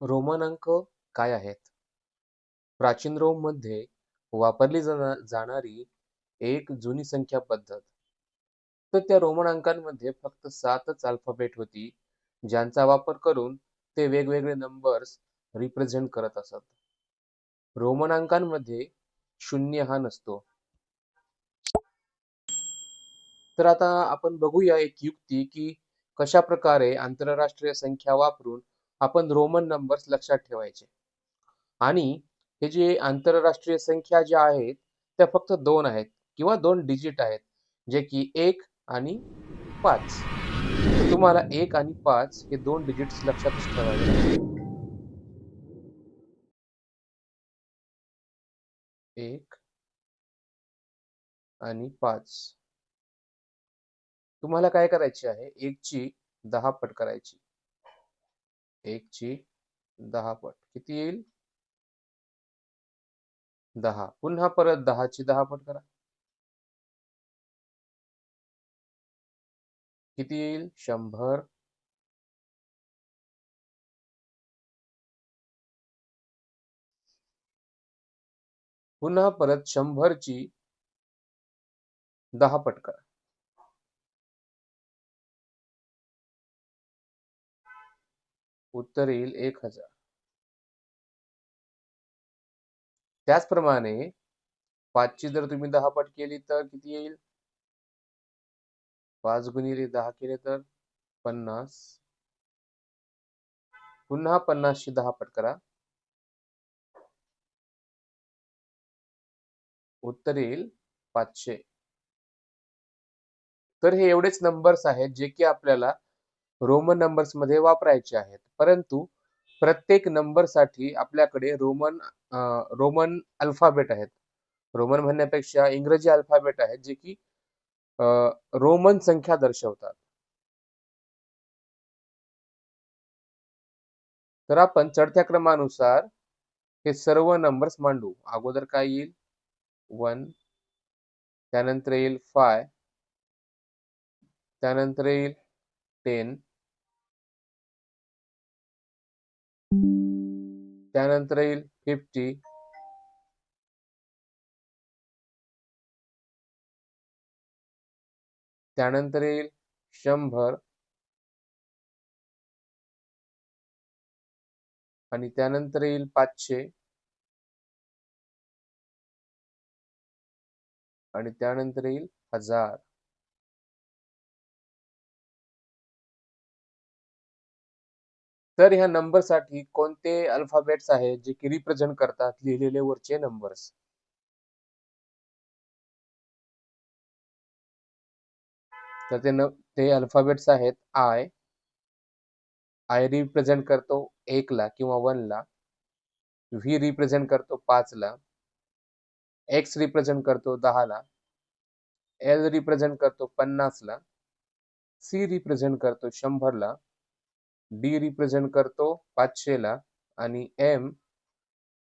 Roman अंक काय आहेत? प्राचीन रोममध्ये वापरली जाणारी एक जुनी संख्या पद्धत. तर त्या रोमन अंकांमध्ये फक्त सातच अल्फाबेट होती, ज्यांचा वापर करून ते वेगवेगळे नंबर्स रिप्रेझेंट करत असत. रोमन अंकांमध्ये शून्य हा नसतो. तर आता आपण बघूया एक युक्ती की कशाप्रकारे आंतरराष्ट्रीय संख्या वापरून आपण रोमन नंबर्स लक्षात ठेवायचे. आणि हे जे आंतरराष्ट्रीय संख्या ज्या आहेत, त्या फक्त दोन आहेत किंवा दोन डिजिट आहेत, जे की एक आणि पाच तुम्हाला एक आणि पाच हे दोन डिजिट्स लक्षातच ठेवावे एक आणि पाच तुम्हाला काय करायचे आहे? एक ची दहा पट करायची. एक ची दहा पट. किती येईल? दहा पुन्हा परत दहा ची दहा पट करा. किती येईल? शंभर पुन्हा परत शंभर ची दहा पट करा. उत्तर येईल 1000. त्याचप्रमाणे पाचची जर तुम्ही दहा पट केली तर किती येईल? पाच गुणिले दहा केले तर 50. पुन्हा पन्नासशे दहा पट करा. उत्तर येईल पाचशे तर हे एवढेच नंबर्स आहेत जे की आपल्याला रोमन नंबर्समध्ये वापरायचे आहेत. परंतु प्रत्येक नंबरसाठी आपल्याकडे रोमन रोमन अल्फाबेट आहेत. रोमन म्हणण्यापेक्षा इंग्रजी अल्फाबेट आहेत जे की रोमन संख्या दर्शवतात. तर आपण चढत्या क्रमानुसार हे सर्व नंबर्स मांडू. अगोदर काय येईल? वन त्यानंतर येईल फाय त्यानंतर येईल टेन त्यानंतर येईल 50 त्यानंतर येईल शंभर. आणि त्यानंतर येईल पाचशे. आणि त्यानंतर येईल हजार. तर ह्या नंबरसाठी कोणते अल्फाबेट्स आहेत जे की रिप्रेझेंट करतात लिहिलेले वरचे नंबर्स? तर ते न ते अल्फाबेट्स आहेत आय. आय रिप्रेझेंट करतो 1 ला किंवा वनला व्ही रिप्रेझेंट करतो पाचला एक्स रिप्रेझेंट करतो दहाला एल रिप्रेझेंट करतो 50 ला. सी रिप्रेझेंट करतो शंभरला डी रिप्रेझेंट करतो 500 ला आणि एम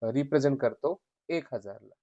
रिप्रेझेंट करतो 1000 ला.